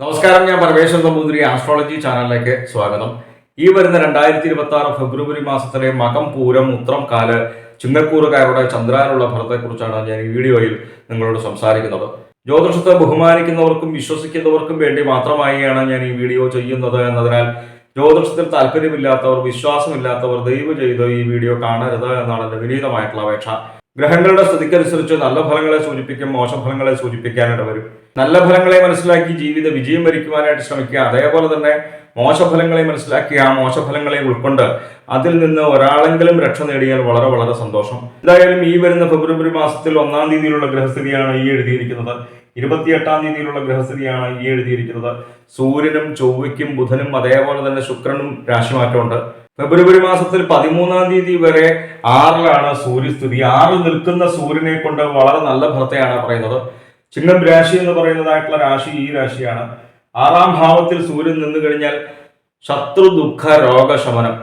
നമസ്കാരം ഞാൻ പരമേശ്വരൻ നമ്പൂതിരി ആസ്ട്രോളജി ചാനലിലേക്ക് സ്വാഗതം. ഈ വരുന്ന രണ്ടായിരത്തി ഇരുപത്തി ആറ് ഫെബ്രുവരി മാസത്തിലെ മകം പൂരം ഉത്രം കാൽ ചിങ്ങക്കൂറുകാരുടെ ചന്ദ്രാനുള്ള ഫലത്തെക്കുറിച്ചാണ് ഞാൻ ഈ വീഡിയോയിൽ നിങ്ങളോട് സംസാരിക്കുന്നത്. ജ്യോതിഷത്തെ ബഹുമാനിക്കുന്നവർക്കും വിശ്വസിക്കുന്നവർക്കും വേണ്ടി മാത്രമായാണ് ഞാൻ ഈ വീഡിയോ ചെയ്യുന്നത് എന്നതിനാൽ ജ്യോതിഷത്തിൽ താല്പര്യമില്ലാത്തവർ വിശ്വാസമില്ലാത്തവർ ദയവ് ചെയ്ത് ഈ വീഡിയോ കാണരുത് എന്നാണ് എന്റെ വിനീതമായിട്ടുള്ള അപേക്ഷ. ഗ്രഹങ്ങളുടെ സ്ഥിതിക്കനുസരിച്ച് നല്ല ഫലങ്ങളെ സൂചിപ്പിക്കും മോശം ഫലങ്ങളെ സൂചിപ്പിക്കാനിട വരും നല്ല ഫലങ്ങളെ മനസ്സിലാക്കി ജീവിത വിജയം വരിക്കുവാനായിട്ട് ശ്രമിക്കുക. അതേപോലെ തന്നെ മോശഫലങ്ങളെ മനസ്സിലാക്കി ആ മോശഫലങ്ങളെ ഉൾക്കൊണ്ട് അതിൽ നിന്ന് ഒരാളെങ്കിലും രക്ഷ നേടിയാൽ വളരെ വളരെ സന്തോഷം. എന്തായാലും ഈ വരുന്ന ഫെബ്രുവരി മാസത്തിൽ ഒന്നാം തീയതിയിലുള്ള ഗ്രഹസ്ഥിതിയാണ് ഈ എഴുതിയിരിക്കുന്നത്. ഇരുപത്തിയെട്ടാം തീയതിയിലുള്ള ഗ്രഹസ്ഥിതിയാണ് ഈ എഴുതിയിരിക്കുന്നത്. സൂര്യനും ചൊവ്വയ്ക്കും ബുധനും അതേപോലെ തന്നെ ശുക്രനും രാശിമാറ്റമുണ്ട്. ഫെബ്രുവരി മാസത്തിൽ പതിമൂന്നാം തീയതി വരെ ആറിലാണ് സൂര്യസ്ഥിതി. ആറിൽ നിൽക്കുന്ന സൂര്യനെ കൊണ്ട് വളരെ നല്ല ഫലത്തെയാണ് പറയുന്നത്. ചിങ്ങം രാശി എന്ന് പറയുന്നതായിട്ടുള്ള രാശി ഈ രാശിയാണ്. ആറാം ഭാവത്തിൽ സൂര്യൻ നിന്നു കഴിഞ്ഞാൽ ശത്രു ദുഃഖ രോഗശമനം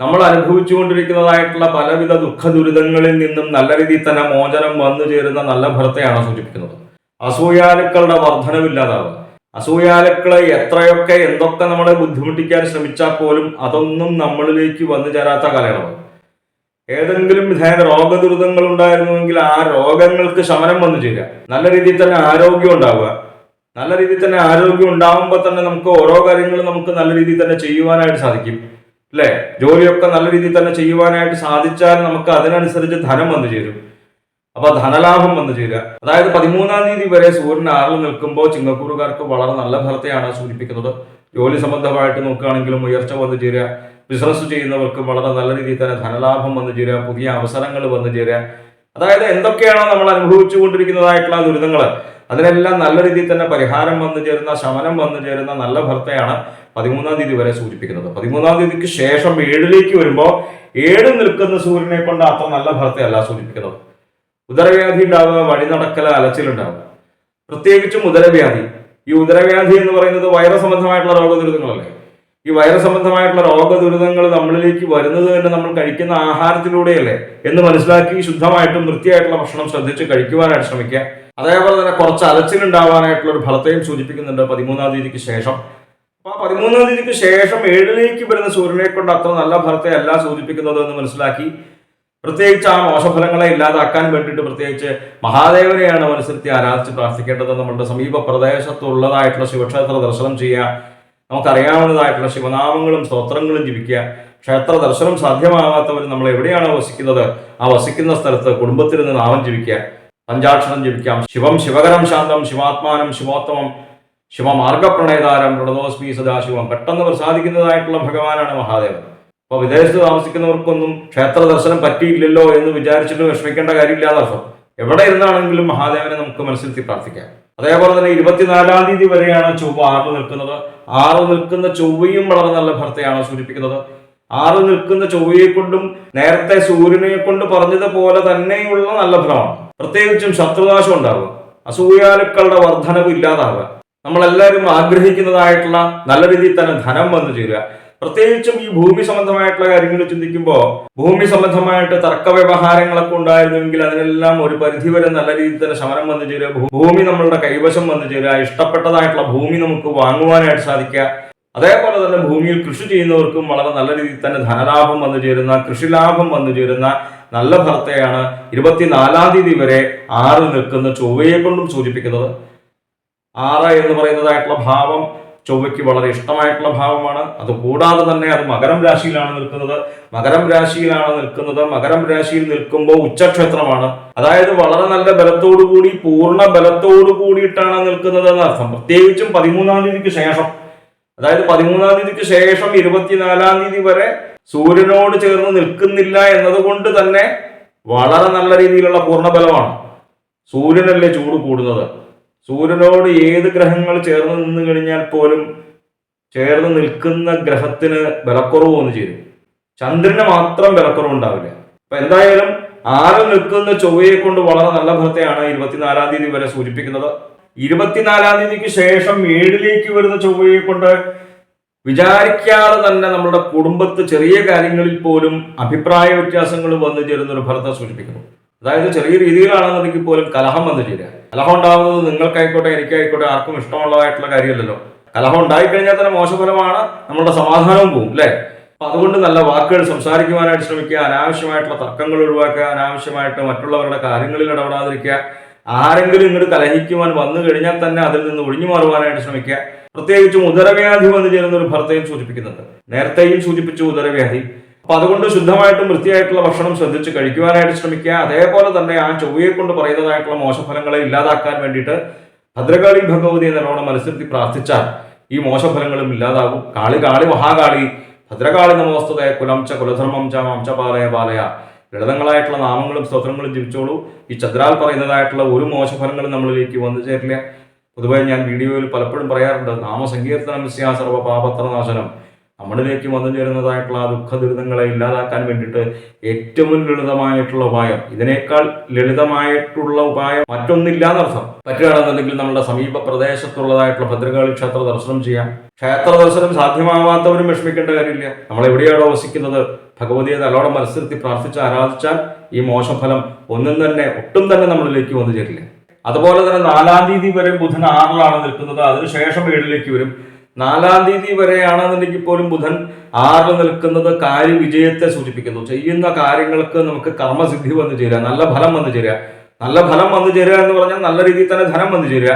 നമ്മൾ അനുഭവിച്ചുകൊണ്ടിരിക്കുന്നതായിട്ടുള്ള പലവിധ ദുഃഖ ദുരിതങ്ങളിൽ നിന്നും നല്ല രീതിയിൽ തന്നെ മോചനം വന്നു ചേരുന്ന നല്ല ഫലത്തെയാണ് സൂചിപ്പിക്കുന്നത്. അസൂയാലുക്കളുടെ വർധനവില്ലാതാവുക അസൂയാലുക്കളെ എത്രയൊക്കെ എന്തൊക്കെ നമ്മളെ ബുദ്ധിമുട്ടിക്കാൻ ശ്രമിച്ചാൽ പോലും അതൊന്നും നമ്മളിലേക്ക് വന്നു ചേരാത്ത കാലയളവ്. ഏതെങ്കിലും വിധേയ രോഗദുരിതങ്ങൾ ഉണ്ടായിരുന്നുവെങ്കിൽ ആ രോഗങ്ങൾക്ക് ശമനം വന്നു ചേരുക. നല്ല രീതിയിൽ തന്നെ ആരോഗ്യം ഉണ്ടാവുക. നല്ല രീതിയിൽ തന്നെ ആരോഗ്യം ഉണ്ടാവുമ്പോൾ തന്നെ നമുക്ക് ഓരോ കാര്യങ്ങളും നമുക്ക് നല്ല രീതിയിൽ തന്നെ ചെയ്യുവാനായിട്ട് സാധിക്കും. അല്ലേ? ജോലിയൊക്കെ നല്ല രീതിയിൽ തന്നെ ചെയ്യുവാനായിട്ട് സാധിച്ചാൽ നമുക്ക് അതിനനുസരിച്ച് ധനം വന്നു ചേരും. അപ്പൊ ധനലാഭം വന്നു ചേരുക. അതായത് പതിമൂന്നാം തീയതി വരെ സൂര്യൻ ആറിൽ നിൽക്കുമ്പോൾ ചിങ്ങക്കൂറുകാർക്ക് വളരെ നല്ല ഫലത്തെയാണ് സൂചിപ്പിക്കുന്നത്. ജോലി സംബന്ധമായിട്ട് നോക്കുകയാണെങ്കിലും ഉയർച്ച വന്നു ചേരുക. ബിസിനസ് ചെയ്യുന്നവർക്കും വളരെ നല്ല രീതിയിൽ തന്നെ ധനലാഭം വന്നു ചേരുക. പുതിയ അവസരങ്ങൾ വന്നു ചേരുക. അതായത് എന്തൊക്കെയാണോ നമ്മൾ അനുഭവിച്ചു കൊണ്ടിരിക്കുന്നതായിട്ടുള്ള ദുരിതങ്ങൾ അതിനെല്ലാം നല്ല രീതിയിൽ തന്നെ പരിഹാരം വന്നു ചേരുന്ന ശമനം വന്നു ചേരുന്ന നല്ല ഭർത്തയാണ് പതിമൂന്നാം തീയതി വരെ സൂചിപ്പിക്കുന്നത്. പതിമൂന്നാം തീയതിക്ക് ശേഷം ഏഴിലേക്ക് വരുമ്പോൾ ഏഴ് നിൽക്കുന്ന സൂര്യനെ കൊണ്ട് അത്ര നല്ല ഭർത്തയല്ല സൂചിപ്പിക്കുന്നത്. ഉദരവ്യാധി ഉണ്ടാവുക വഴി നടക്കൽ അലച്ചിലുണ്ടാവുക. പ്രത്യേകിച്ചും ഉദരവ്യാധി. ഈ ഉദരവ്യാധി എന്ന് പറയുന്നത് വൈറസ് സംബന്ധമായിട്ടുള്ള രോഗദുരിതങ്ങളല്ലേ? ഈ വൈറസ് സംബന്ധമായിട്ടുള്ള രോഗദുരിതങ്ങൾ നമ്മളിലേക്ക് വരുന്നത് തന്നെ നമ്മൾ കഴിക്കുന്ന ആഹാരത്തിലൂടെയല്ലേ എന്ന് മനസ്സിലാക്കി ശുദ്ധമായിട്ടും വൃത്തിയായിട്ടുള്ള ഭക്ഷണം ശ്രദ്ധിച്ച് കഴിക്കുവാനായിട്ട് ശ്രമിക്കുക. അതേപോലെ തന്നെ കുറച്ച് അലച്ചിലുണ്ടാവാനായിട്ടുള്ള ഒരു ഫലത്തെയും സൂചിപ്പിക്കുന്നുണ്ട് പതിമൂന്നാം തീയതിക്ക് ശേഷം. അപ്പൊ ആ പതിമൂന്നാം തീയതിക്ക് ശേഷം ഏഴിലേക്ക് വരുന്ന സൂര്യനെ കൊണ്ട് അത്ര നല്ല ഫലത്തെ അല്ല സൂചിപ്പിക്കുന്നത് എന്ന് മനസ്സിലാക്കി പ്രത്യേകിച്ച് ആ മോശഫലങ്ങളെ ഇല്ലാതാക്കാൻ വേണ്ടിയിട്ട് പ്രത്യേകിച്ച് മഹാദേവനെയാണ് മനസ്സിരുത്തി ആരാധിച്ച് പ്രാർത്ഥിക്കേണ്ടത് നമ്മുടെ സമീപ പ്രദേശത്തുള്ളതായിട്ടുള്ള ശിവക്ഷേത്ര ദർശനം ചെയ്യുക. നമുക്കറിയാവുന്നതായിട്ടുള്ള ശിവനാമങ്ങളും സ്തോത്രങ്ങളും ജപിക്കുക. ക്ഷേത്ര ദർശനം സാധ്യമാവാത്തവർ നമ്മൾ എവിടെയാണ് വസിക്കുന്നത്? ആ വസിക്കുന്ന സ്ഥലത്ത് കുടുംബത്തിൽ നിന്ന് നാമം ജപിക്കുക. പഞ്ചാക്ഷരം ജപിക്കാം. ശിവം ശിവകരം ശാന്തം ശിവാത്മാനം ശിവോത്തമം ശിവമാർഗപ്രണയതാരം പ്രണതോസ്മി സദാശിവം. പെട്ടെന്ന് പ്രസാദിക്കുന്നതായിട്ടുള്ള ഭഗവാനാണ് മഹാദേവൻ. അപ്പൊ വിദേശത്ത് താമസിക്കുന്നവർക്കൊന്നും ക്ഷേത്ര ദർശനം പറ്റിയില്ലല്ലോ എന്ന് വിചാരിച്ചിട്ട് വിഷമിക്കേണ്ട കാര്യമില്ലാതെ അർത്ഥം. എവിടെ ഇരുന്നാണെങ്കിലും മഹാദേവനെ നമുക്ക് മനസ്സിലെത്തി പ്രാർത്ഥിക്കാം. അതേപോലെ തന്നെ ഇരുപത്തിനാലാം തീയതി വരെയാണ് ചൊവ്വ ആറ് നിൽക്കുന്നത്. ആറ് നിൽക്കുന്ന ചൊവ്വയും വളരെ നല്ല ഭർത്തയാണ് സൂചിപ്പിക്കുന്നത്. ആറ് നിൽക്കുന്ന ചൊവ്വയെ കൊണ്ടും നേരത്തെ സൂര്യനെ കൊണ്ട് പറഞ്ഞതുപോലെ തന്നെയുള്ള നല്ല ഫലമാണ്. പ്രത്യേകിച്ചും ശത്രുനാശം ഉണ്ടാവുക. അസൂയാലുക്കളുടെ വർധനവ് ഇല്ലാതാവുക. നമ്മളെല്ലാവരും ആഗ്രഹിക്കുന്നതായിട്ടുള്ള നല്ല രീതിയിൽ തന്നെ ധനം വന്നു ചേരുക. പ്രത്യേകിച്ചും ഈ ഭൂമി സംബന്ധമായിട്ടുള്ള കാര്യങ്ങൾ ചിന്തിക്കുമ്പോൾ ഭൂമി സംബന്ധമായിട്ട് തർക്ക വ്യവഹാരങ്ങളൊക്കെ ഉണ്ടായിരുന്നുവെങ്കിൽ അതിനെല്ലാം ഒരു പരിധി വരെ നല്ല രീതിയിൽ തന്നെ ശമനം വന്നു ചേരുക. ഭൂമി നമ്മളുടെ കൈവശം വന്നു ചേരുക. ഇഷ്ടപ്പെട്ടതായിട്ടുള്ള ഭൂമി നമുക്ക് വാങ്ങുവാനായിട്ട് സാധിക്കുക. അതേപോലെ തന്നെ ഭൂമിയിൽ കൃഷി ചെയ്യുന്നവർക്കും വളരെ നല്ല രീതിയിൽ തന്നെ ധനലാഭം വന്നു ചേരുന്ന കൃഷിലാഭം വന്നു ചേരുന്ന നല്ല ഭർത്തയാണ് ഇരുപത്തിനാലാം തീയതി വരെ ആറ് നിൽക്കുന്ന ചൊവ്വയെ കൊണ്ടും സൂചിപ്പിക്കുന്നത്. ആറ് എന്ന് പറയുന്നതായിട്ടുള്ള ഭാവം ചൊവ്വയ്ക്ക് വളരെ ഇഷ്ടമായിട്ടുള്ള ഭാവമാണ്. അതുകൂടാതെ തന്നെ അത് മകരം രാശിയിലാണ് നിൽക്കുന്നത്. മകരം രാശിയിലാണ് നിൽക്കുന്നത്. മകരം രാശിയിൽ നിൽക്കുമ്പോൾ ഉച്ചക്ഷേത്രമാണ്. അതായത് വളരെ നല്ല ബലത്തോടു കൂടി പൂർണ ബലത്തോടു കൂടിയിട്ടാണ് നിൽക്കുന്നത് എന്നർത്ഥം പ്രത്യേകിച്ചും പതിമൂന്നാം തീയതിക്ക് ശേഷം. അതായത് പതിമൂന്നാം തീയതിക്ക് ശേഷം ഇരുപത്തിനാലാം തീയതി വരെ സൂര്യനോട് ചേർന്ന് നിൽക്കുന്നില്ല എന്നതുകൊണ്ട് തന്നെ വളരെ നല്ല രീതിയിലുള്ള പൂർണബലമാണ് സൂര്യനല്ലേ ചൂട് കൂടുന്നത്. സൂര്യനോട് ഏത് ഗ്രഹങ്ങൾ ചേർന്ന് നിന്ന് കഴിഞ്ഞാൽ പോലും ചേർന്ന് നിൽക്കുന്ന ഗ്രഹത്തിന് ബലക്കുറവ് വന്നു ചേരും. ചന്ദ്രന് മാത്രം ബലക്കുറവ് ഉണ്ടാവില്ല. അപ്പൊ എന്തായാലും ആറ് നിൽക്കുന്ന ചൊവ്വയെ കൊണ്ട് വളരെ നല്ല ഫലത്തെയാണ് ഇരുപത്തിനാലാം തീയതി വരെ സൂചിപ്പിക്കുന്നത്. ഇരുപത്തിനാലാം തീയതിക്ക് ശേഷം ഏഴിലേക്ക് വരുന്ന ചൊവ്വയെ കൊണ്ട് വിചാരിക്കാതെ തന്നെ നമ്മുടെ കുടുംബത്ത് ചെറിയ കാര്യങ്ങളിൽ പോലും അഭിപ്രായ വ്യത്യാസങ്ങൾ വന്നു ചേരുന്ന ഒരു ഫലത്തെ സൂചിപ്പിക്കുന്നു. അതായത് ചെറിയ രീതിയിലാണെന്നുണ്ടെങ്കിൽ പോലും കലഹം വന്നു ചേരുക. കലഹം ഉണ്ടാകുന്നത് നിങ്ങൾക്കായിക്കോട്ടെ എനിക്കായിക്കോട്ടെ ആർക്കും ഇഷ്ടമുള്ളതായിട്ടുള്ള കാര്യമല്ലല്ലോ. കലഹം ഉണ്ടായിക്കഴിഞ്ഞാൽ തന്നെ മോശഫലമാണ് നമ്മുടെ സമാധാനവും പോകും അല്ലേ? അപ്പൊ അതുകൊണ്ട് നല്ല വാക്കുകൾ സംസാരിക്കുവാനായിട്ട് ശ്രമിക്കുക അനാവശ്യമായിട്ടുള്ള തർക്കങ്ങൾ ഒഴിവാക്കുക അനാവശ്യമായിട്ട് മറ്റുള്ളവരുടെ കാര്യങ്ങളിൽ ഇടപെടാതിരിക്കുക ആരെങ്കിലും ഇങ്ങോട്ട് കലഹിക്കുവാൻ വന്നു കഴിഞ്ഞാൽ തന്നെ അതിൽ നിന്ന് ഒഴിഞ്ഞു മാറുവാനായിട്ട് ശ്രമിക്കുക. പ്രത്യേകിച്ചും ഉദരവ്യാധി വന്നു ചേരുന്ന ഒരു ഭർത്തയും സൂചിപ്പിക്കുന്നുണ്ട്. നേരത്തെയും സൂചിപ്പിച്ചു ഉദരവ്യാധി. അപ്പൊ അതുകൊണ്ട് ശുദ്ധമായിട്ടും വൃത്തിയായിട്ടുള്ള ഭക്ഷണം ശ്രദ്ധിച്ച് കഴിക്കുവാനായിട്ട് ശ്രമിക്കുക. അതേപോലെ തന്നെ ആ ചൊവ്വയെ കൊണ്ട് പറയുന്നതായിട്ടുള്ള മോശഫലങ്ങളെ ഇല്ലാതാക്കാൻ വേണ്ടിയിട്ട് ഭദ്രകാളി ഭഗവതി എന്നോണം മനസ്സിരുത്തി പ്രാർത്ഥിച്ചാൽ ഈ മോശഫലങ്ങളും ഇല്ലാതാകും. കാളി കാളി മഹാകാളി ഭദ്രകാളി നമോസ്തുതേ കുലം ച കുലധർമ്മം ച മംച പാലയ പാലയ. ലളിതങ്ങളായിട്ടുള്ള നാമങ്ങളും സ്തോത്രങ്ങളും ജപിച്ചോളൂ. ഈ ചന്ദ്രാൽ പറയുന്നതായിട്ടുള്ള ഒരു മോശഫലങ്ങളും നമ്മളിലേക്ക് വന്നു ചേരില്ല. പൊതുവെ ഞാൻ വീഡിയോയിൽ പലപ്പോഴും പറയാറുണ്ട് നാമസങ്കീർത്തനം സ്യാ സർവ പാപത്രനാശനം. നമ്മളിലേക്ക് വന്നു ചേരുന്നതായിട്ടുള്ള ആ ദുഃഖ ദുരിതങ്ങളെ ഇല്ലാതാക്കാൻ വേണ്ടിയിട്ട് ഏറ്റവും ലളിതമായിട്ടുള്ള ഉപായം. ഇതിനേക്കാൾ ലളിതമായിട്ടുള്ള ഉപായം മറ്റൊന്നില്ലാതർത്ഥം പറ്റുകയാണെന്നുണ്ടെങ്കിൽ നമ്മുടെ സമീപ പ്രദേശത്തുള്ളതായിട്ടുള്ള ഭദ്രകാളി ക്ഷേത്ര ദർശനം ചെയ്യാം. ക്ഷേത്ര ദർശനം സാധ്യമാവാത്തവരും വിഷമിക്കേണ്ട കാര്യമില്ല. നമ്മൾ എവിടെയാണോ വസിക്കുന്നത്? ഭഗവതിയെ നല്ലോണം മനസ്സിരുത്തി പ്രാർത്ഥിച്ച് ആരാധിച്ചാൽ ഈ മോശഫലം ഒന്നും തന്നെ ഒട്ടും തന്നെ നമ്മളിലേക്ക് വന്നു ചേരില്ല. അതുപോലെ തന്നെ നാലാം തീയതി വരെ ബുധൻ ആറിലാണ് നിൽക്കുന്നത്. അതിനുശേഷം ഏഴിലേക്ക് വരും. നാലാം തീയതി വരെയാണെന്നുണ്ടെങ്കിൽ പോലും ബുധൻ ആറിൽ നിൽക്കുന്നത് കാര്യവിജയത്തെ സൂചിപ്പിക്കുന്നു. ചെയ്യുന്ന കാര്യങ്ങൾക്ക് നമുക്ക് കർമ്മസിദ്ധി വന്നു ചേരുക നല്ല ഫലം വന്നു ചേരുക. നല്ല ഫലം വന്നു ചേരുക എന്ന് പറഞ്ഞാൽ നല്ല രീതിയിൽ തന്നെ ധനം വന്നു ചേരുക.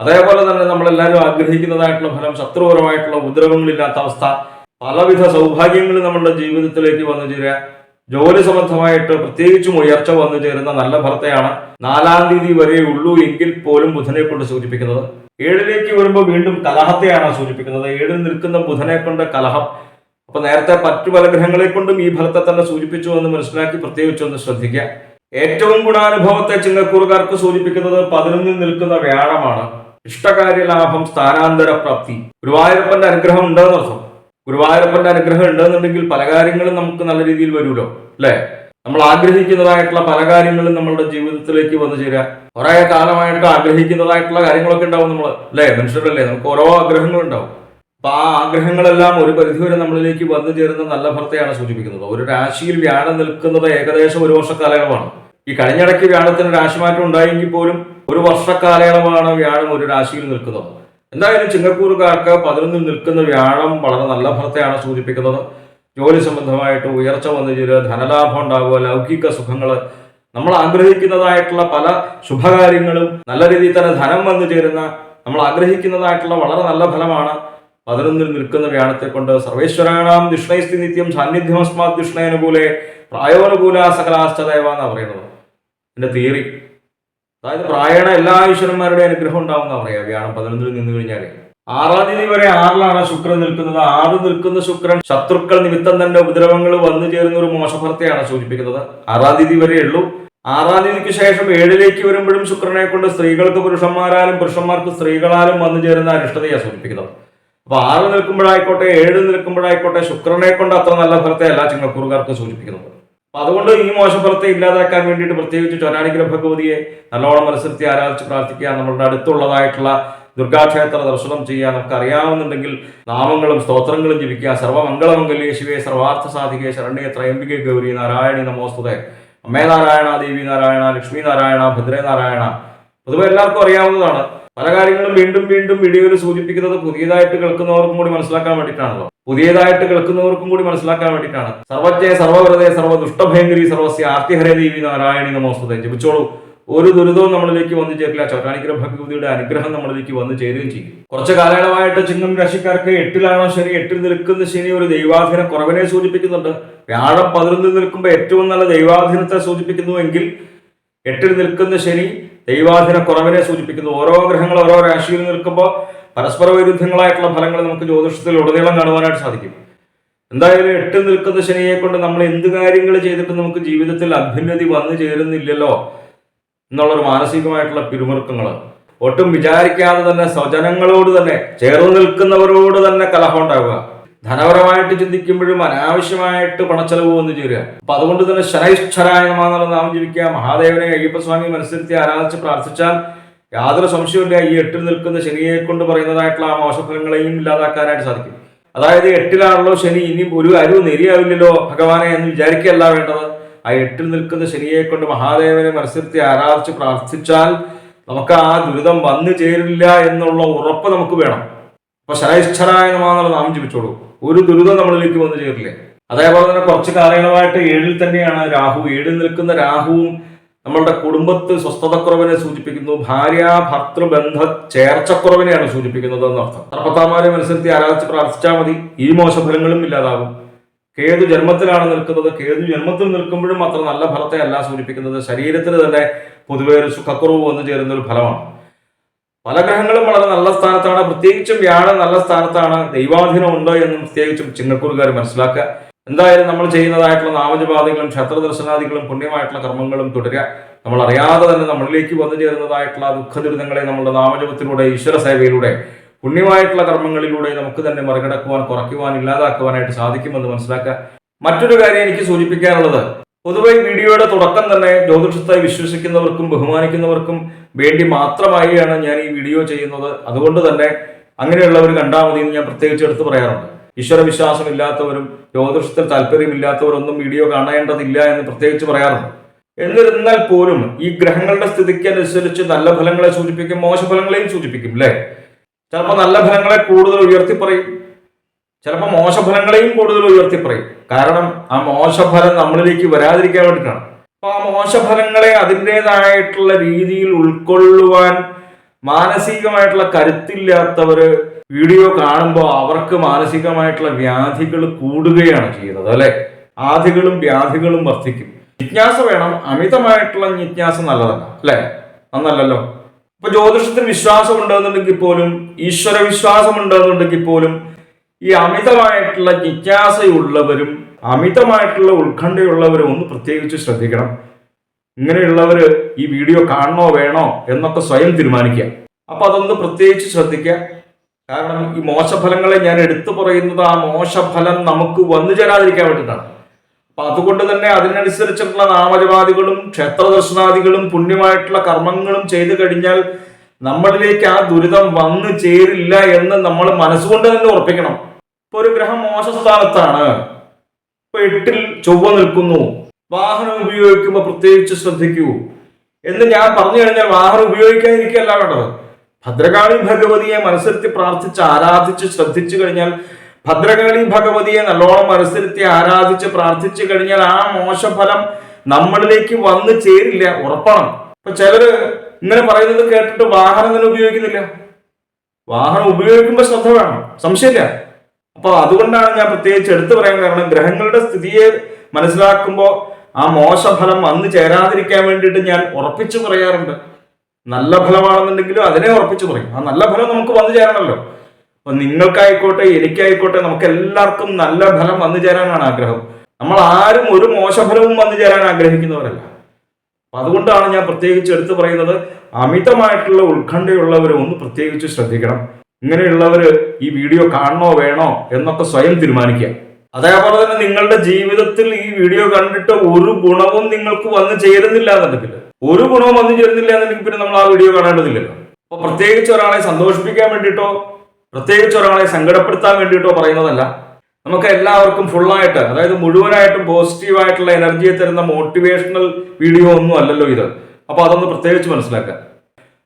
അതേപോലെ തന്നെ നമ്മളെല്ലാവരും ആഗ്രഹിക്കുന്നതായിട്ടുള്ള ഫലം ശത്രുപരമായിട്ടുള്ള ഉപദ്രവങ്ങളില്ലാത്ത അവസ്ഥ പലവിധ സൗഭാഗ്യങ്ങൾ നമ്മളുടെ ജീവിതത്തിലേക്ക് വന്നു ചേരുക. ജോലി സംബന്ധമായിട്ട് പ്രത്യേകിച്ചും ഉയർച്ച വന്നു ചേരുന്ന നല്ല ഭർത്തയാണ് നാലാം തീയതി വരെ ഉള്ളൂ എങ്കിൽ പോലും ബുധനെ കൊണ്ട് സൂചിപ്പിക്കുന്നത്. ഏഴിലേക്ക് വരുമ്പോൾ വീണ്ടും കലഹത്തെയാണ് സൂചിപ്പിക്കുന്നത്. ഏഴിൽ നിൽക്കുന്ന ബുധനെ കൊണ്ട് കലഹം. അപ്പൊ നേരത്തെ മറ്റു പല ഗ്രഹങ്ങളെ കൊണ്ടും ഈ ഫലത്തെ തന്നെ സൂചിപ്പിച്ചു എന്ന് മനസ്സിലാക്കി പ്രത്യേകിച്ചൊന്ന് ശ്രദ്ധിക്കുക. ഏറ്റവും ഗുണാനുഭവത്തെ ചിങ്ങക്കൂറുകാർക്ക് സൂചിപ്പിക്കുന്നത് പതിനൊന്നിൽ നിൽക്കുന്ന വ്യാഴമാണ്. ഇഷ്ടകാര്യ ലാഭം സ്ഥാനാന്തര പ്രാപ്തി. ഗുരുവായൂരപ്പന്റെ അനുഗ്രഹം ഉണ്ടെന്നർത്ഥം. ഗുരുവായൂരപ്പന്റെ അനുഗ്രഹം ഉണ്ടെന്നുണ്ടെങ്കിൽ പല കാര്യങ്ങളും നമുക്ക് നല്ല രീതിയിൽ വരുമല്ലോ അല്ലെ? നമ്മൾ ആഗ്രഹിക്കുന്നതായിട്ടുള്ള പല കാര്യങ്ങളും നമ്മളുടെ ജീവിതത്തിലേക്ക് വന്നു ചേരുക. കുറെ കാലമായിട്ട് ആഗ്രഹിക്കുന്നതായിട്ടുള്ള കാര്യങ്ങളൊക്കെ ഉണ്ടാവും നമ്മൾ അല്ലെ? മനുഷ്യരല്ലേ? നമുക്ക് ഓരോ ആഗ്രഹങ്ങളുണ്ടാവും അപ്പൊ ആ ആഗ്രഹങ്ങളെല്ലാം ഒരു പരിധിവരെ നമ്മളിലേക്ക് വന്നു ചേരുന്ന നല്ല ഭർത്തയാണ് സൂചിപ്പിക്കുന്നത്. ഒരു രാശിയിൽ വ്യാഴം നിൽക്കുന്നത് ഏകദേശം ഒരു വർഷ കാലയളവാണ് ഈ കഴിഞ്ഞിടയ്ക്ക് വ്യാഴത്തിന് രാശിമാറ്റം ഉണ്ടായെങ്കിൽ പോലും ഒരു വർഷ കാലയളവാണ് വ്യാഴം ഒരു രാശിയിൽ നിൽക്കുന്നത്. എന്തായാലും ചിങ്ങക്കൂറുകാർക്ക് പതിനൊന്നിൽ നിൽക്കുന്ന വ്യാഴം വളരെ നല്ല ഫലത്തെയാണ് സൂചിപ്പിക്കുന്നത്. ജോലി സംബന്ധമായിട്ട് ഉയർച്ച വന്നു ചേരുക ധനലാഭം ഉണ്ടാവുക ലൗകിക സുഖങ്ങൾ. നമ്മൾ ആഗ്രഹിക്കുന്നതായിട്ടുള്ള പല ശുഭകാര്യങ്ങളും നല്ല രീതിയിൽ തന്നെ ധനം വന്നു ചേരുന്ന നമ്മൾ ആഗ്രഹിക്കുന്നതായിട്ടുള്ള വളരെ നല്ല ഫലമാണ് പതിനൊന്നിൽ നിൽക്കുന്ന വ്യാഴത്തെ കൊണ്ട്. സർവേശ്വരാണാം ദിഷ്ണൈസ്തി നിത്യം സാന്നിധ്യമസ്മാത് ദിഷ്ണയനുകൂലെ പ്രായോനുകൂല സകലാശ്ചദേവ എന്നാണ് പറയുന്നത്. എന്റെ തിയറി അതായത് പ്രായണ എല്ലാ ഈശ്വരന്മാരുടെയും അനുഗ്രഹം ഉണ്ടാവും എന്നാ പറയാ. വ്യാഴം പതിനൊന്നിൽ നിന്ന് കഴിഞ്ഞാൽ ആറാം തീയതി വരെ ആറിലാണ് ശുക്രൻ നിൽക്കുന്നത്. ആറ് നിൽക്കുന്ന ശുക്രൻ ശത്രുക്കൾ നിമിത്തം തന്നെ ഉപദ്രവങ്ങൾ വന്നു ചേരുന്ന ഒരു മോശഭർത്തയാണ് സൂചിപ്പിക്കുന്നത്. ആറാം തീയതി വരെ ഉള്ളൂ. ആറാം തീയതിക്ക് ശേഷം ഏഴിലേക്ക് വരുമ്പോഴും ശുക്രനെ കൊണ്ട് സ്ത്രീകൾക്ക് പുരുഷന്മാരാലും പുരുഷന്മാർക്ക് സ്ത്രീകളാലും വന്നു ചേരുന്ന അരിഷ്ടതയാണ് സൂചിപ്പിക്കുന്നത്. അപ്പൊ ആറ് നിൽക്കുമ്പോഴായിക്കോട്ടെ ഏഴ് നിൽക്കുമ്പോഴായിക്കോട്ടെ ശുക്രനെ കൊണ്ട് അത്ര നല്ല ഫലത്തെ എല്ലാ ചിങ്ങക്കൂറുകാർക്കും സൂചിപ്പിക്കുന്നത്. അതുകൊണ്ട് ഈ മോശം ഫലത്തെ ഇല്ലാതാക്കാൻ വേണ്ടിയിട്ട് പ്രത്യേകിച്ച് ചൊരാണിഗ്ര ഭഗവതിയെ നല്ലോണം മനസ്സിലത്തി ആരാധിച്ച് പ്രാർത്ഥിക്കുക നമ്മളുടെ അടുത്തുള്ളതായിട്ടുള്ള ദുർഗാക്ഷേത്ര ദർശനം ചെയ്യുക നമുക്ക് അറിയാവുന്നുണ്ടെങ്കിൽ നാമങ്ങളും സ്തോത്രങ്ങളും ജപിക്കുക. സർവമംഗളമംഗല്യ ശിവേ സർവാർത്ഥ സാധികേ ശരണ്യ ത്രയംബികെ ഗൗരി നാരായണി നമോസ്തുതേ. അമ്മേ നാരായണ ദേവി നാരായണ ലക്ഷ്മി നാരായണ ഭദ്രേ നാരായണ. പൊതുവെ എല്ലാവർക്കും അറിയാവുന്നതാണ്. പല കാര്യങ്ങളും വീണ്ടും വീണ്ടും വീഡിയോയിൽ സൂചിപ്പിക്കുന്നത് പുതിയതായിട്ട് കേൾക്കുന്നവർക്കും കൂടി മനസ്സിലാക്കാൻ വേണ്ടിയിട്ടാണല്ലോ. പുതിയതായിട്ട് കേൾക്കുന്നവർക്കും കൂടി മനസ്സിലാക്കാൻ വേണ്ടിയിട്ടാണ്. സർവജ്ഞ സർവവ്രതേ സർവ ദുഷ്ടഭയങ്കരി സർവസ്യ ആർത്തിഹരേ ദേവി നാരായണി നമോസ്തുതേ. ജപിച്ചോളൂ. ഒരു ദുരിതവും നമ്മളിലേക്ക് വന്നു ചേരില്ല. ചോറ്റാനിക്കര ഭഗവതിയുടെ അനുഗ്രഹം നമ്മളിലേക്ക് വന്നു ചേരുകയും ചെയ്യും. കുറച്ച് കാലയളവായിട്ട് ചിങ്ങം രാശിക്കാർക്ക് എട്ടിലാണോ ശനി എട്ടിൽ നിൽക്കുന്ന ശനി ഒരു ദൈവാധീന കുറവിനെ സൂചിപ്പിക്കുന്നുണ്ട്. വ്യാഴം പതിനൊന്നിൽ നിൽക്കുമ്പോൾ ഏറ്റവും നല്ല ദൈവാധീനത്തെ സൂചിപ്പിക്കുന്നുവെങ്കിൽ എട്ടിൽ നിൽക്കുന്ന ശനി ദൈവാധീന കുറവിനെ സൂചിപ്പിക്കുന്നു. ഓരോ ഗ്രഹങ്ങൾ ഓരോ രാശിയിൽ നിൽക്കുമ്പോൾ പരസ്പര വൈരുദ്ധ്യങ്ങളായിട്ടുള്ള ഫലങ്ങൾ നമുക്ക് ജ്യോതിഷത്തിൽ ഉടനീളം കാണുവാനായിട്ട് സാധിക്കും. എന്തായാലും എട്ട് നിൽക്കുന്ന ശനിയെ കൊണ്ട് നമ്മൾ എന്ത് കാര്യങ്ങൾ ചെയ്തിട്ട് നമുക്ക് ജീവിതത്തിൽ അഭ്യുന്നതി വന്നു ചേരുന്നില്ലല്ലോ എന്നുള്ളൊരു മാനസികമായിട്ടുള്ള പിരിമുറുക്കങ്ങൾ ഒട്ടും വിചാരിക്കാതെ തന്നെ സ്വജനങ്ങളോട് തന്നെ ചേർന്ന് നിൽക്കുന്നവരോട് തന്നെ കലഹം ഉണ്ടാവുക. ധനപരമായിട്ട് ചിന്തിക്കുമ്പോഴും അനാവശ്യമായിട്ട് പണച്ചെലവ് വന്നു ചേരുക. അപ്പൊ അതുകൊണ്ട് തന്നെ ശനൈശ്വരായ എന്നുള്ള നാമം ജപിക്കുക. മഹാദേവനെ അയ്യപ്പസ്വാമി മനസ്സിരുത്തി ആരാധിച്ച് പ്രാർത്ഥിച്ചാൽ യാതൊരു സംശയമില്ല ഈ എട്ടിൽ നിൽക്കുന്ന ശനിയെ കൊണ്ട് പറയുന്നതായിട്ടുള്ള ആ മോശഫലങ്ങളെയും ഇല്ലാതാക്കാനായിട്ട് സാധിക്കും. അതായത് എട്ടിലാണല്ലോ ശനി ഇനി ഒരു അരു നെരിയാവില്ലല്ലോ ഭഗവാനെ എന്ന് വിചാരിക്കുകയല്ല വേണ്ടത്. ആ എട്ടിൽ നിൽക്കുന്ന ശനിയെ കൊണ്ട് മഹാദേവനെ മനസ്സിരുത്തി ആരാധിച്ച് പ്രാർത്ഥിച്ചാൽ നമുക്ക് ആ ദുരിതം വന്നു ചേരില്ല എന്നുള്ള ഉറപ്പ് നമുക്ക് വേണം. അപ്പൊ ശരൈശ്വരായ നമാന്നുള്ള നാമം ജപിച്ചോളൂ. ഒരു ദുരിതം നമ്മളിലേക്ക് വന്നു ചേരില്ലേ? അതേപോലെ തന്നെ കുറച്ച് കാലങ്ങളായിട്ട് ഏഴിൽ തന്നെയാണ് രാഹു. ഏഴിൽ നിൽക്കുന്ന രാഹുവും നമ്മളുടെ കുടുംബത്ത് സ്വസ്ഥതക്കുറവിനെ സൂചിപ്പിക്കുന്നു. ഭാര്യ ഭർത്തൃബന്ധ ചേർച്ചക്കുറവിനെയാണ് സൂചിപ്പിക്കുന്നത് എന്നർത്ഥം. സർപ്പത്താമാരെ മനസ്സിലത്തി ആരാധിച്ച് പ്രാർത്ഥിച്ചാൽ മതി. ഈ മോശഫലങ്ങളും ഇല്ലാതാകും. കേതു ജന്മത്തിലാണ് നിൽക്കുന്നത്. കേതു ജന്മത്തിൽ നിൽക്കുമ്പോഴും മാത്രം നല്ല ഫലത്തെ അല്ല സൂചിപ്പിക്കുന്നത്. ശരീരത്തിന് തന്നെ പൊതുവെ ഒരു സുഖക്കുറവ് വന്നു ചേരുന്ന ഒരു ഫലമാണ്. പല ഗ്രഹങ്ങളും വളരെ നല്ല സ്ഥാനത്താണ്. പ്രത്യേകിച്ചും വ്യാഴം നല്ല സ്ഥാനത്താണ്. ദൈവാധീനം ഉണ്ടോ എന്നും പ്രത്യേകിച്ചും ചിങ്ങക്കൂറുകാർ മനസ്സിലാക്കുക. എന്തായാലും നമ്മൾ ചെയ്യുന്നതായിട്ടുള്ള നാമജപാദികളും ക്ഷേത്ര ദർശനാദികളും പുണ്യമായിട്ടുള്ള കർമ്മങ്ങളും തുടരുക. നമ്മൾ അറിയാതെ തന്നെ നമ്മളിലേക്ക് വന്നു ചേരുന്നതായിട്ടുള്ള ദുഃഖ ദുരിതങ്ങളെ നമ്മുടെ നാമജപത്തിലൂടെ ഈശ്വര സേവയിലൂടെ പുണ്യമായിട്ടുള്ള കർമ്മങ്ങളിലൂടെ നമുക്ക് തന്നെ മറികടക്കുവാൻ കുറയ്ക്കുവാൻ ഇല്ലാതാക്കുവാനായിട്ട് സാധിക്കുമെന്ന് മനസ്സിലാക്കുക. മറ്റൊരു കാര്യം എനിക്ക് സൂചിപ്പിക്കാനുള്ളത്. പൊതുവെ വീഡിയോയുടെ തുടക്കം തന്നെ ജ്യോതിഷത്തെ വിശ്വസിക്കുന്നവർക്കും ബഹുമാനിക്കുന്നവർക്കും വേണ്ടി മാത്രമായാണ് ഞാൻ ഈ വീഡിയോ ചെയ്യുന്നത്. അതുകൊണ്ട് തന്നെ അങ്ങനെയുള്ളവർ കണ്ടാൽ മതി എന്ന് ഞാൻ പ്രത്യേകിച്ച് എടുത്ത് പറയാറുണ്ട്. ഈശ്വര വിശ്വാസം ഇല്ലാത്തവരും ജ്യോതിഷത്തിൽ താല്പര്യമില്ലാത്തവരൊന്നും വീഡിയോ കാണേണ്ടതില്ല എന്ന് പ്രത്യേകിച്ച് പറയാറുണ്ട്. എന്നിരുന്നാൽ പോലും ഈ ഗ്രഹങ്ങളുടെ സ്ഥിതിക്ക് അനുസരിച്ച് നല്ല ഫലങ്ങളെ സൂചിപ്പിക്കും മോശ ഫലങ്ങളെയും സൂചിപ്പിക്കും അല്ലേ ചിലപ്പോൾ നല്ല ഫലങ്ങളെ കൂടുതൽ ഉയർത്തി പറയും ചിലപ്പോൾ മോശഫലങ്ങളെയും കൂടുതൽ ഉയർത്തി പറയും കാരണം ആ മോശഫലം നമ്മളിലേക്ക് വരാതിരിക്കാൻ വേണ്ടിയിട്ടാണ്. അപ്പൊ ആ മോശഫലങ്ങളെ അതിന്റെതായിട്ടുള്ള രീതിയിൽ ഉൾക്കൊള്ളുവാൻ മാനസികമായിട്ടുള്ള കരുത്തില്ലാത്തവര് വീഡിയോ കാണുമ്പോൾ അവർക്ക് മാനസികമായിട്ടുള്ള വ്യാധികൾ കൂടുകയാണ് ചെയ്യുന്നത് അല്ലെ? ആധികളും വ്യാധികളും വർദ്ധിക്കും. ജിജ്ഞാസ വേണം. അമിതമായിട്ടുള്ള ജിജ്ഞാസ നല്ലതല്ല അല്ലെ? നന്നല്ലല്ലോ ഇപ്പൊ ജ്യോതിഷത്തിൽ വിശ്വാസം ഉണ്ടെന്നുണ്ടെങ്കിൽ പോലും ഈശ്വര വിശ്വാസം ഉണ്ടെന്നുണ്ടെങ്കിൽ പോലും ഈ അമിതമായിട്ടുള്ള ജിജ്ഞാസയുള്ളവരും അമിതമായിട്ടുള്ള ഉത്കണ്ഠയുള്ളവരും ഒന്ന് പ്രത്യേകിച്ച് ശ്രദ്ധിക്കണം. ഇങ്ങനെയുള്ളവർ ഈ വീഡിയോ കാണണോ വേണോ എന്നൊക്കെ സ്വയം തീരുമാനിക്കുക. അപ്പോൾ അതൊന്ന് പ്രത്യേകിച്ച് ശ്രദ്ധിക്കുക. കാരണം ഈ മോശഫലങ്ങളെ ഞാൻ എടുത്തു പറയുന്നത് ആ മോശഫലം നമുക്ക് വന്നു ചേരാതിരിക്കാൻ വേണ്ടിയിട്ടാണ്. അപ്പൊ അതുകൊണ്ട് തന്നെ അതിനനുസരിച്ചിട്ടുള്ള നാമജപാദികളും ക്ഷേത്ര ദർശനാദികളും പുണ്യമായിട്ടുള്ള കർമ്മങ്ങളും ചെയ്തു കഴിഞ്ഞാൽ നമ്മളിലേക്ക് ആ ദുരിതം വന്നു ചേരില്ല എന്ന് നമ്മൾ മനസ്സുകൊണ്ട് തന്നെ ഉറപ്പിക്കണം. ഇപ്പൊ ഒരു ഗ്രഹം മോശ സ്ഥാനത്താണ്. ഇപ്പൊ എട്ടിൽ ചൊവ്വ നിൽക്കുന്നു. വാഹനം ഉപയോഗിക്കുമ്പോൾ പ്രത്യേകിച്ച് ശ്രദ്ധിക്കൂ. എന്ന് ഞാൻ പറഞ്ഞു കഴിഞ്ഞാൽ വാഹനം ഉപയോഗിക്കാതിരിക്കല്ല വേണ്ടത്. ഭദ്രകാളി ഭഗവതിയെ മനസ്സിരുത്തി പ്രാർത്ഥിച്ച് ആരാധിച്ച് ശ്രദ്ധിച്ചു കഴിഞ്ഞാൽ ഭദ്രകാളി ഭഗവതിയെ നല്ലോണം മനസ്സിരുത്തി ആരാധിച്ച് പ്രാർത്ഥിച്ചു കഴിഞ്ഞാൽ ആ മോശഫലം നമ്മളിലേക്ക് വന്നു ചേരില്ല ഉറപ്പാണ്. ഇപ്പൊ ചിലര് ഇങ്ങനെ പറയുന്നത് കേട്ടിട്ട് വാഹനം തന്നെ ഉപയോഗിക്കുന്നില്ല. വാഹനം ഉപയോഗിക്കുമ്പോൾ ശ്രദ്ധ വേണം. സംശയമില്ല. അപ്പൊ അതുകൊണ്ടാണ് ഞാൻ പ്രത്യേകിച്ച് എടുത്തു പറയാൻ കാരണം ഗ്രഹങ്ങളുടെ സ്ഥിതിയെ മനസ്സിലാക്കുമ്പോൾ ആ മോശഫലം വന്നു ചേരാതിരിക്കാൻ വേണ്ടിയിട്ട് ഞാൻ ഉറപ്പിച്ചു പറയാറുണ്ട്. നല്ല ഫലമാണെന്നുണ്ടെങ്കിലും അതിനെ ഉറപ്പിച്ചു പറയും. ആ നല്ല ഫലം നമുക്ക് വന്നു ചേരണമല്ലോ. അപ്പൊ നിങ്ങൾക്കായിക്കോട്ടെ എനിക്കായിക്കോട്ടെ നമുക്ക് എല്ലാവർക്കും നല്ല ഫലം വന്നു ചേരാനാണ് ആഗ്രഹം. നമ്മൾ ആരും ഒരു മോശഫലവും വന്നു ചേരാൻ ആഗ്രഹിക്കുന്നവരല്ല. അപ്പൊ അതുകൊണ്ടാണ് ഞാൻ പ്രത്യേകിച്ച് എടുത്തു പറയുന്നത് അമിതമായിട്ടുള്ള ഉത്കണ്ഠയുള്ളവരെ ഒന്ന് പ്രത്യേകിച്ച് ശ്രദ്ധിക്കണം. ഇങ്ങനെയുള്ളവര് ഈ വീഡിയോ കാണണോ വേണോ എന്നൊക്കെ സ്വയം തീരുമാനിക്കുക. അതേപോലെ തന്നെ നിങ്ങളുടെ ജീവിതത്തിൽ ഈ വീഡിയോ കണ്ടിട്ട് ഒരു ഗുണവും നിങ്ങൾക്ക് വന്നു ചേരുന്നില്ല എന്നുണ്ടെങ്കിൽ ഒരു ഗുണവും വന്നു ചേരുന്നില്ല എന്നുണ്ടെങ്കിൽ പിന്നെ നമ്മൾ ആ വീഡിയോ കാണേണ്ടതില്ലല്ലോ. അപ്പൊ പ്രത്യേകിച്ച് ഒരാളെ സന്തോഷിപ്പിക്കാൻ വേണ്ടിയിട്ടോ പ്രത്യേകിച്ച് ഒരാളെ സങ്കടപ്പെടുത്താൻ വേണ്ടിയിട്ടോ പറയുന്നതല്ല. നമുക്ക് എല്ലാവർക്കും ഫുള്ളായിട്ട് അതായത് മുഴുവനായിട്ടും പോസിറ്റീവായിട്ടുള്ള എനർജിയെ തരുന്ന മോട്ടിവേഷണൽ വീഡിയോ ഒന്നും അല്ലല്ലോ ഇത്. അപ്പൊ അതൊന്ന് പ്രത്യേകിച്ച് മനസ്സിലാക്കുക.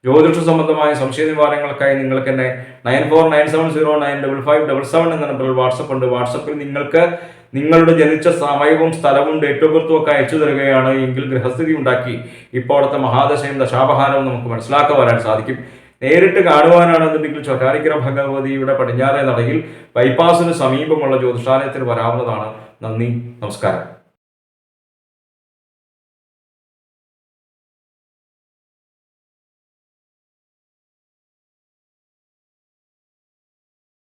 ജ്യോതിഷ സംബന്ധമായ സംശയ നിവാരണങ്ങൾക്കായി നിങ്ങൾക്ക് എന്നെ nine four nine seven zero nine double five double seven എന്ന നമ്പറിൽ വാട്സപ്പ് ഉണ്ട്. വാട്സപ്പിൽ നിങ്ങൾക്ക് നിങ്ങളുടെ ജനിച്ച സമയവും സ്ഥലവും ഡേറ്റ് ഓഫ് ബർത്തും ഒക്കെ അയച്ചു തരികയാണ് എങ്കിൽ ഗൃഹസ്ഥിതി ഉണ്ടാക്കി ഇപ്പോഴത്തെ മഹാദശയും ദശാപഹാരവും നമുക്ക് മനസ്സിലാക്കാൻ വരാൻ സാധിക്കും. നേരിട്ട് കാണുവാനാണെന്നുണ്ടെങ്കിൽ ചൊക്കാരിക്കര ഭഗവതിയുടെ പടിഞ്ഞാറേ നടയിൽ ബൈപ്പാസിന് സമീപമുള്ള ജ്യോതിഷാലയത്തിൽ വരാവുന്നതാണ്. നന്ദി നമസ്കാരം.